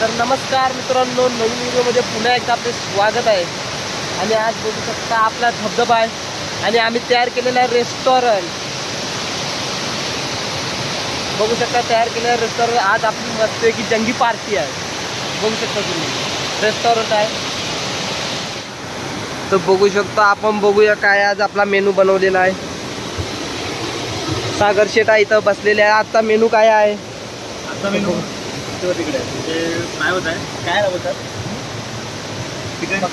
तर नमस्कार मित्रांनो नवीन व्हिडिओमध्ये पुन्हा एकदा आपले स्वागत आहे. आणि आज बघू शकता आपला धबधबा आहे. आणि आम्ही तयार केलेला आहे रेस्टॉरंट बघू शकता तयार केलेलं रेस्टॉरंट आज आपली मस्त की जंगी पार्टी आहे. बघू शकता तुम्ही. रेस्टॉरंट आहे. तर बघू शकता आपण बघूया काय आज आपला मेनू बनवलेला आहे. सागर शेटा इथं बसलेले आहे. आजचा मेनू काय आहे? आता मेनू तिकडे आहे. म्हणजे काय होत आहे? काय बोलतात chicken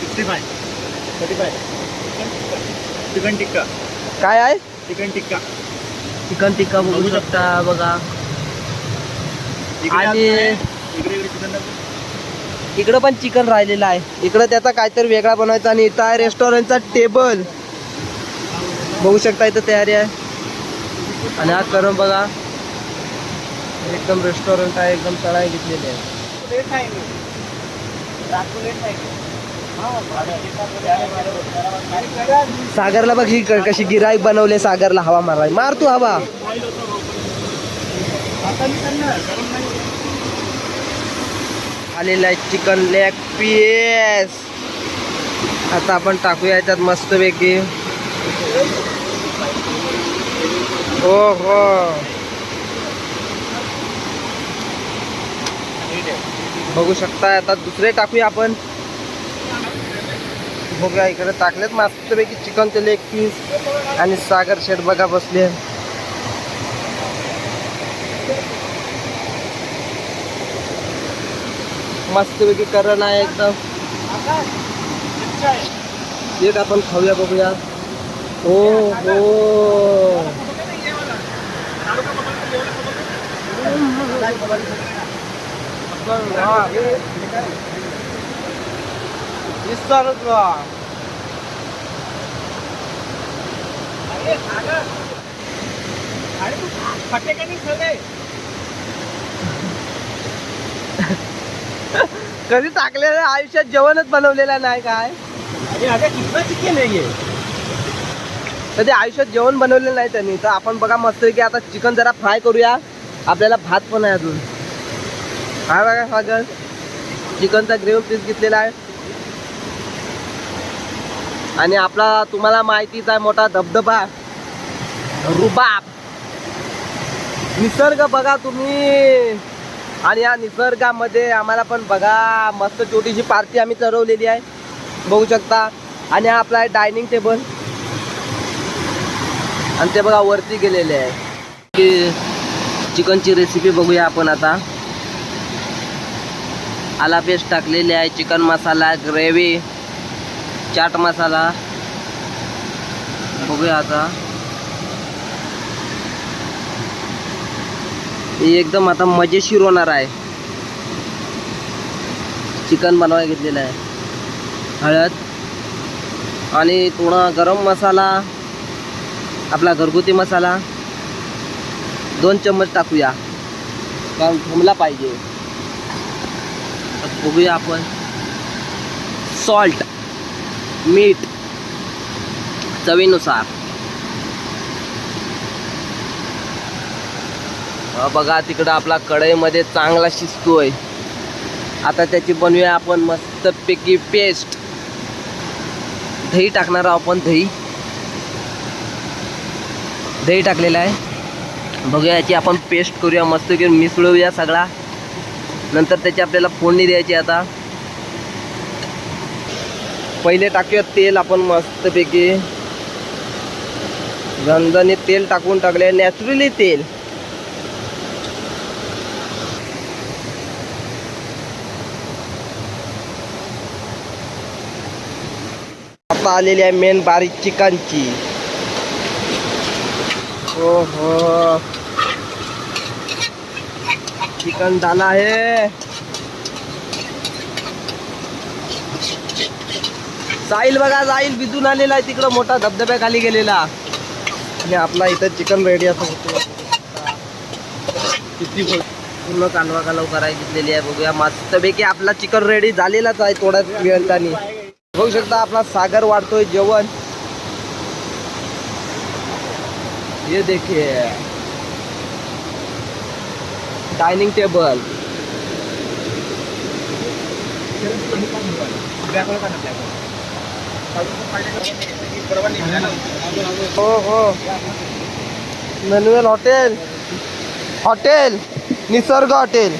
sixty five. Thirty five. Chicken tikka. काय आहे? चिकन टिक्का. चिकन टिक्का बघू शकता बघा. इकडे आणि-. इकडे इकडे चिकन इकडं पण चिकन राहिलेलं आहे. इकडं त्याचा काहीतरी वेगळा बनवायचा आणि इथं आहे रेस्टॉरंटचा टेबल बघू शकता इथं तयारी आहे. आणि हा करून बघा. एकदम रेस्टॉरंट आहे एकदम चढाई घेतलेली आहे. लेट आहे सागरला बघ ही कशी गिराईक बनवले सागरला हवा माराय मार तू हवा. आता मी करणार गरम नाही आलेला आहे चिकन लेग पीस. आता आपण टाकूया याच्यात मस्तपैकी. हो हो. बघू शकता आता दुसरे टाकूया आपण बघूया. इकडे टाकलेत मस्तपैकी चिकनचे एक पीस आणि सागर शेट बघा बसले. मस्तपैकी करण आहे एकदम. एक आपण खाऊया बघूया. हो हो. विस्तारच तू सगळे कधी टाकलेलं आयुष्यात जेवणच बनवलेलं नाही काय? अरे आता कितना चिकन कधी आयुष्यात जेवण बनवलेलं नाही त्यांनी. तर आपण बघा मस्त की आता चिकन जरा फ्राय करूया. आपल्याला भात पण आहे अजून. काय बघा सागर चिकनचा ग्रेव्ह पीस घेतलेला आहे. आणि आपला तुम्हाला माहितीच आहे मोठा धबधबा. रुबाब. निसर्ग बघा तुम्ही. आणि या निसर्गामध्ये आम्हाला पण बघा मस्त छोटीशी पार्टी आम्ही चढवलेली आहे. बघू शकता. आणि हा आपला डायनिंग टेबल आणि ते बघा वरती गेलेले आहे. की चिकनची रेसिपी बघूया आपण आता. आला पेस्ट टाकलेली आहे. Chicken masala gravy chaat masala. बघूया आता. हे एकदम आता मजेशीर होणार आहे. चिकन बनवायला घेतलेलं आहे. हळद. आणि थोडा गरम मसाला. आपला घरगुती मसाला. दोन चम्मच टाकूया. कारण थांबला पाहिजे. बघूया आपण. सॉल्ट मीठ चवीनुसार. बघा तिकडं आपला कढईमध्ये चांगला शिजतोय. आता त्याची बनवूया आपण मस्तपैकी पेस्ट दही टाकणार आहोत आपण दही. दही टाकलेलं आहे. बघूया याची आपण पेस्ट करूया मस्त घेऊन मिसळूया सगळा. नंतर त्याची आपल्याला फोडणी द्यायची आता. पहिले टाकूया तेल आपण मस्तपैकी. झणझणीत तेल टाकून टाकले नॅचरली तेल. आता आलेली आहे मेन बारीक चिकनची. हो हो चिकन झाला आहे जाईल बघा जाईल भिजून आलेला आहे तिकडं मोठा धबधब्याखाली गेलेला. आणि आपला इथं चिकन रेडी असं होतो. किती पूर्ण कालवा कालव करायची घेतलेली आहे बघूया. मस्तपैकी आपला चिकन रेडी झालेलाच आहे थोड्याच वेळाने. बघू शकता आपला सागर वाढतोय जेवण. हे देखिए डायनिंग टेबल. हो हो. ननवेल हॉटेल हॉटेल निसर्ग हॉटेल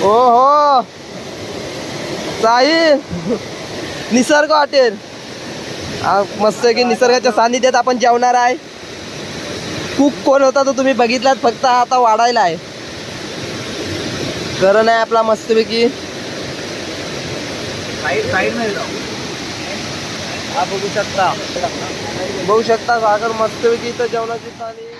हो हो. साहिल निसर्ग हॉटेल मस्त की निसर्गाच्या सानिध्यात आपण जेवणार आहे. कुक कोण होता तो तुम्ही बघितलात फक्त आता वाढायला आहे. करण आहे आपला मस्तपैकी. हा बघू शकता. बघू शकता सागर मस्तपैकी इथं जेवणाची थाळी.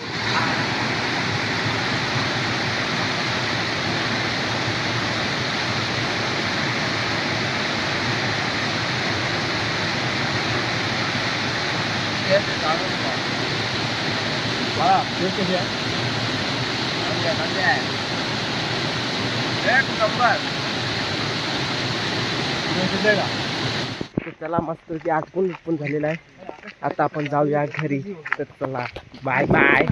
बाळा टेस्ट कशी आहे? एक नंबर. तुम्ही का? तर चला मस्त की आटपून उटपून झालेला आहे. आता आपण जाऊया घरी. तर चला बाय बाय